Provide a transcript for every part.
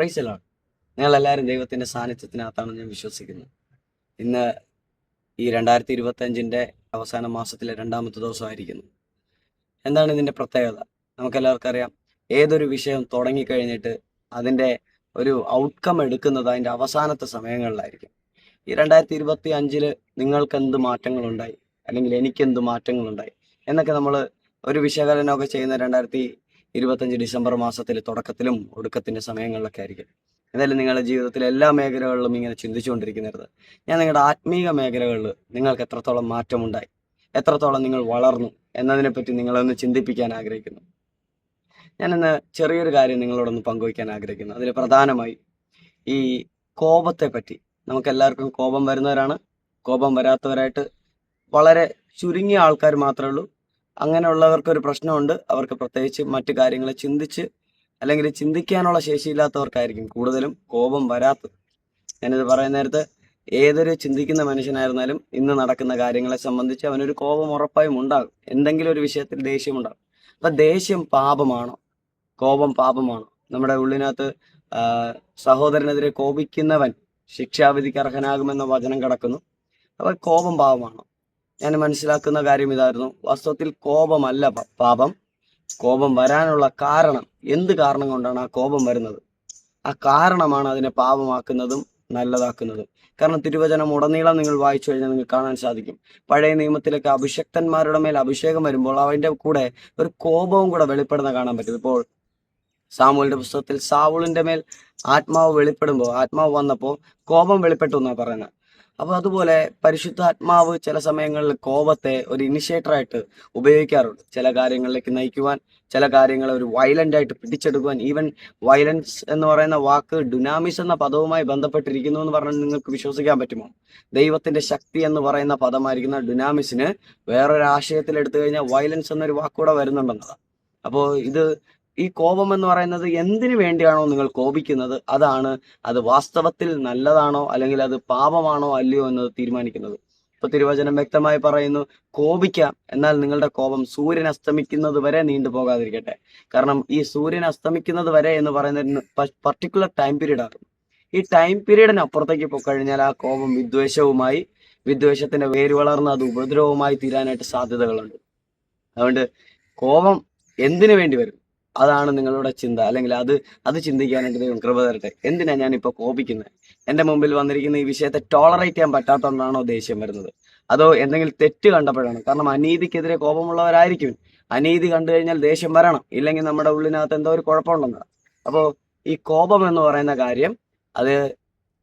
പ്രൈസലാണ് എല്ലാവരും ദൈവത്തിന്റെ സാന്നിധ്യത്തിനകത്താണ് ഞാൻ വിശ്വസിക്കുന്നത്. ഇന്ന് ഈ രണ്ടായിരത്തി ഇരുപത്തഞ്ചിന്റെ അവസാന മാസത്തിലെ രണ്ടാമത്തെ ദിവസമായിരിക്കുന്നു. എന്താണ് ഇതിന്റെ പ്രത്യേകത? നമുക്കെല്ലാവർക്കും അറിയാം ഏതൊരു വിഷയം തുടങ്ങിക്കഴിഞ്ഞിട്ട് അതിന്റെ ഒരു ഔട്ട്കം എടുക്കുന്നത് അതിന്റെ അവസാനത്തെ സമയങ്ങളിലായിരിക്കും. ഈ രണ്ടായിരത്തി ഇരുപത്തി അഞ്ചിൽ നിങ്ങൾക്ക് എന്ത് മാറ്റങ്ങളുണ്ടായി? അല്ലെങ്കിൽ എനിക്ക് എന്ത് മാറ്റങ്ങളുണ്ടായി? എന്നൊക്കെ നമ്മൾ ഒരു വിശകലനമൊക്കെ ചെയ്യുന്ന രണ്ടായിരത്തി ഇരുപത്തഞ്ച് ഡിസംബർ മാസത്തിൽ തുടക്കത്തിലും ഒടുക്കത്തിന്റെ സമയങ്ങളിലൊക്കെ ആയിരിക്കും. എന്തായാലും നിങ്ങളുടെ ജീവിതത്തിലെ എല്ലാ മേഖലകളിലും ഇങ്ങനെ ചിന്തിച്ചുകൊണ്ടിരിക്കുന്നത്. ഞാൻ നിങ്ങളുടെ ആത്മീക മേഖലകളിൽ നിങ്ങൾക്ക് എത്രത്തോളം മാറ്റമുണ്ടായി? എത്രത്തോളം നിങ്ങൾ വളർന്നു? എന്നതിനെപ്പറ്റി നിങ്ങളൊന്ന് ചിന്തിപ്പിക്കാൻ ആഗ്രഹിക്കുന്നു. ഞാനിന്ന് ചെറിയൊരു കാര്യം നിങ്ങളോടൊന്ന് പങ്കുവയ്ക്കാൻ ആഗ്രഹിക്കുന്നു. അതിൽ പ്രധാനമായി ഈ കോപത്തെ പറ്റി നമുക്ക് എല്ലാവർക്കും കോപം വരുന്നവരാണ്. കോപം വരാത്തവരായിട്ട് വളരെ ചുരുങ്ങിയ ആൾക്കാർ മാത്രമേ ഉള്ളൂ. അങ്ങനെയുള്ളവർക്ക് ഒരു പ്രശ്നമുണ്ട്. അവർക്ക് പ്രത്യേകിച്ച് മറ്റു കാര്യങ്ങൾ ചിന്തിച്ച് അല്ലെങ്കിൽ ചിന്തിക്കാനുള്ള ശേഷിയില്ലാത്തവർക്കായിരിക്കും കൂടുതലും കോപം വരാത്തത്. ഞാനിത് പറയുന്ന നേരത്ത് ഏതൊരു ചിന്തിക്കുന്ന മനുഷ്യനായിരുന്നാലും ഇന്ന് നടക്കുന്ന കാര്യങ്ങളെ സംബന്ധിച്ച് അവനൊരു കോപം ഉറപ്പായും ഉണ്ടാകും. എന്തെങ്കിലും ഒരു വിഷയത്തിൽ ദേഷ്യം ഉണ്ടാകും. അപ്പൊ ദേഷ്യം പാപമാണോ? കോപം പാപമാണോ? നമ്മുടെ ഉള്ളിനകത്ത് സഹോദരനെതിരെ കോപിക്കുന്നവൻ ശിക്ഷാവിധിക്ക് അർഹനാകുമെന്ന വചനം കിടക്കുന്നു. അപ്പൊ കോപം പാപമാണോ? ഞാൻ മനസ്സിലാക്കുന്ന കാര്യം ഇതായിരുന്നു. വാസ്തവത്തിൽ കോപമല്ല പാപം. കോപം വരാനുള്ള കാരണം എന്ത് കാരണം കൊണ്ടാണ് ആ കോപം വരുന്നത്? ആ കാരണമാണ് അതിനെ പാപമാക്കുന്നതും നല്ലതാക്കുന്നതും. കാരണം തിരുവചനം ഉടനീളം നിങ്ങൾ വായിച്ചു കഴിഞ്ഞാൽ നിങ്ങൾക്ക് കാണാൻ സാധിക്കും. പഴയ നിയമത്തിലൊക്കെ അഭിഷക്തന്മാരുടെ മേൽ അഭിഷേകം വരുമ്പോൾ അവന്റെ കൂടെ ഒരു കോപവും കൂടെ വെളിപ്പെടുന്ന കാണാൻ പറ്റും. ഇപ്പോൾ സാമൂലിന്റെ പുസ്തകത്തിൽ സാവുളിന്റെ മേൽ ആത്മാവ് വെളിപ്പെടുമ്പോൾ ആത്മാവ് വന്നപ്പോൾ കോപം വെളിപ്പെട്ടു എന്നാണ് പറയുന്നത്. അപ്പൊ അതുപോലെ പരിശുദ്ധാത്മാവ് ചില സമയങ്ങളിൽ കോപത്തെ ഒരു ഇനിഷ്യേറ്ററായിട്ട് ഉപയോഗിക്കാറുണ്ട്. ചില കാര്യങ്ങളിലേക്ക് നയിക്കുവാൻ ചില കാര്യങ്ങളെ ഒരു വയലന്റ് ആയിട്ട് പിടിച്ചെടുക്കുവാൻ. ഈവൻ വയലൻസ് എന്ന് പറയുന്ന വാക്ക് ഡുനാമിസ് എന്ന പദവുമായി ബന്ധപ്പെട്ടിരിക്കുന്നു എന്ന് പറഞ്ഞാൽ നിങ്ങൾക്ക് വിശ്വസിക്കാൻ പറ്റുമോ? ദൈവത്തിന്റെ ശക്തി എന്ന് പറയുന്ന പദമായിരിക്കുന്ന ഡുനാമിസിന് വേറൊരു ആശയത്തിൽ എടുത്തു കഴിഞ്ഞാൽ വയലൻസ് എന്നൊരു വാക്കൂടെ വരുന്നുണ്ടെന്നതാണ്. അപ്പോൾ ഇത് ഈ കോപം എന്ന് പറയുന്നത് എന്തിനു വേണ്ടിയാണോ നിങ്ങൾ കോപിക്കുന്നത്? അതാണ് അത് വാസ്തവത്തിൽ നല്ലതാണോ അല്ലെങ്കിൽ അത് പാപമാണോ അല്ലയോ എന്നത് തീരുമാനിക്കുന്നത്. ഇപ്പൊ തിരുവചനം വ്യക്തമായി പറയുന്നു കോപിക്കാം. എന്നാൽ നിങ്ങളുടെ കോപം സൂര്യൻ അസ്തമിക്കുന്നത് വരെ നീണ്ടു പോകാതിരിക്കട്ടെ. കാരണം ഈ സൂര്യൻ അസ്തമിക്കുന്നത് വരെ എന്ന് പറയുന്ന പർട്ടിക്കുലർ ടൈം പീരീഡ് ആകും ഈ ടൈം പീരീഡിന് അപ്പുറത്തേക്ക് പോയിക്കഴിഞ്ഞാൽ ആ കോപം വിദ്വേഷവുമായി വിദ്വേഷത്തിന്റെ വേര് വളർന്ന് അത് ഉപദ്രവമായി തീരാനായിട്ട് സാധ്യതകളുണ്ട്. അതുകൊണ്ട് കോപം എന്തിനു വേണ്ടി വരും? അതാണ് നിങ്ങളുടെ ചിന്ത. അല്ലെങ്കിൽ അത് അത് ചിന്തിക്കാനായിട്ട് ദൈവം കൃപ തരട്ടെ. എന്തിനാ ഞാൻ ഞാനിപ്പോ കോപിക്കുന്നത് എന്റെ മുമ്പിൽ വന്നിരിക്കുന്ന ഈ വിഷയത്തെ ടോളറേറ്റ് ചെയ്യാൻ പറ്റാത്തതുകൊണ്ടാണോ ദേഷ്യം വരുന്നത്? അതോ എന്തെങ്കിലും തെറ്റ് കണ്ടപ്പോഴാണ്? കാരണം അനീതിക്കെതിരെ കോപമുള്ളവരായിരിക്കും. അനീതി കണ്ടു കഴിഞ്ഞാൽ ദേഷ്യം വരണം. ഇല്ലെങ്കിൽ നമ്മുടെ ഉള്ളിനകത്ത് എന്തോ ഒരു കുഴപ്പമുണ്ടെന്നാണ് അപ്പോൾ ഈ കോപം എന്ന് പറയുന്ന കാര്യം അത്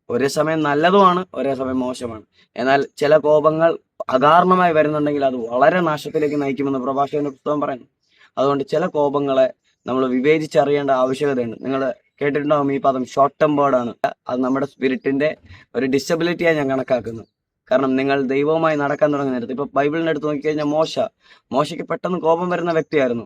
ഒരേ സമയം നല്ലതുമാണ് ഒരേ സമയം മോശമാണ്. എന്നാൽ ചില കോപങ്ങൾ അകാരണമായി വരുന്നുണ്ടെങ്കിൽ അത് വളരെ നാശത്തിലേക്ക് നയിക്കുമെന്ന് പ്രഭാഷകന്റെ പുസ്തകം പറയുന്നു. അതുകൊണ്ട് ചില കോപങ്ങളെ നമ്മൾ വിവേചിച്ചറിയേണ്ട ആവശ്യകതയുണ്ട്. നിങ്ങൾ കേട്ടിട്ടുണ്ടാവും ഈ പദം ഷോർട്ട് ടെമ്പേർഡ് ആണ്. അത് നമ്മുടെ സ്പിരിറ്റിന്റെ ഒരു ഡിസബിലിറ്റിയാണ് ഞാൻ കണക്കാക്കുന്നു. കാരണം നിങ്ങൾ ദൈവവുമായി നടക്കാൻ തുടങ്ങുന്ന നേരത്ത് ഇപ്പൊ ബൈബിളിന്റെ അടുത്ത് നോക്കിക്കഴിഞ്ഞാൽ മോശ മോശയ്ക്ക് പെട്ടെന്ന് കോപം വരുന്ന വ്യക്തിയായിരുന്നു.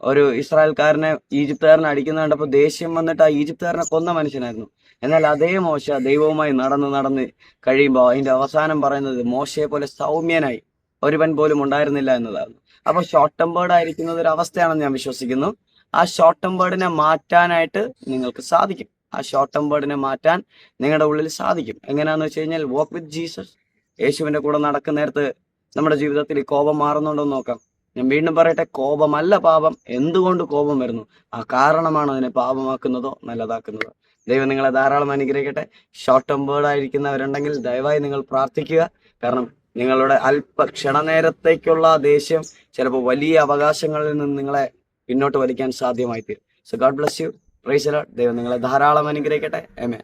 ഒരു ഇസ്രായേൽക്കാരനെ ഈജിപ്തുകാരനെ അടിക്കുന്ന കണ്ടപ്പോൾ ദേഷ്യം വന്നിട്ട് ആ ഈജിപ്തുകാരനെ കൊന്ന മനുഷ്യനായിരുന്നു. എന്നാൽ അതേ മോശ ദൈവവുമായി നടന്ന് നടന്ന് കഴിയുമ്പോൾ അതിന്റെ അവസാനം പറയുന്നത് മോശയെ പോലെ സൗമ്യനായി ഒരുവൻ പോലും ഉണ്ടായിരുന്നില്ല എന്നതാണ്. അപ്പൊ ഷോർട്ട് ടെമ്പേർഡ് ആയിരിക്കുന്നത് ഒരു അവസ്ഥയാണെന്ന് ഞാൻ വിശ്വസിക്കുന്നു. ആ ഷോർട്ട് ടേം വേർഡിനെ മാറ്റാനായിട്ട് നിങ്ങൾക്ക് സാധിക്കും. ആ ഷോർട്ട് ടേം വേർഡിനെ മാറ്റാൻ നിങ്ങളുടെ ഉള്ളിൽ സാധിക്കും. എങ്ങനെയാന്ന് വെച്ച് കഴിഞ്ഞാൽ വോക്ക് വിത്ത് ജീസസ് യേശുവിന്റെ കൂടെ നടക്കുന്ന നേരത്ത് നമ്മുടെ ജീവിതത്തിൽ ഈ കോപം മാറുന്നുണ്ടോ എന്ന് നോക്കാം. ഞാൻ വീണ്ടും പറയട്ടെ കോപമല്ല പാപം. എന്തുകൊണ്ട് കോപം വരുന്നു? ആ കാരണമാണ് അതിനെ പാപമാക്കുന്നതോ നല്ലതാക്കുന്നതോ. ദൈവം നിങ്ങളെ ധാരാളം അനുഗ്രഹിക്കട്ടെ. ഷോർട്ട് ടേം വേർഡ് ആയിരിക്കുന്നവരുണ്ടെങ്കിൽ ദയവായി നിങ്ങൾ പ്രാർത്ഥിക്കുക. കാരണം നിങ്ങളുടെ അല്പ ക്ഷണനേരത്തേക്കുള്ള ദേഷ്യം ചിലപ്പോൾ വലിയ അവകാശങ്ങളിൽ നിന്ന് നിങ്ങളെ പിന്നോട്ട് വലിക്കാൻ സാധ്യമായി തീരും so God bless you praise ദൈവം നിങ്ങളെ ധാരാളം അനുഗ്രഹിക്കട്ടെ. ആമേൻ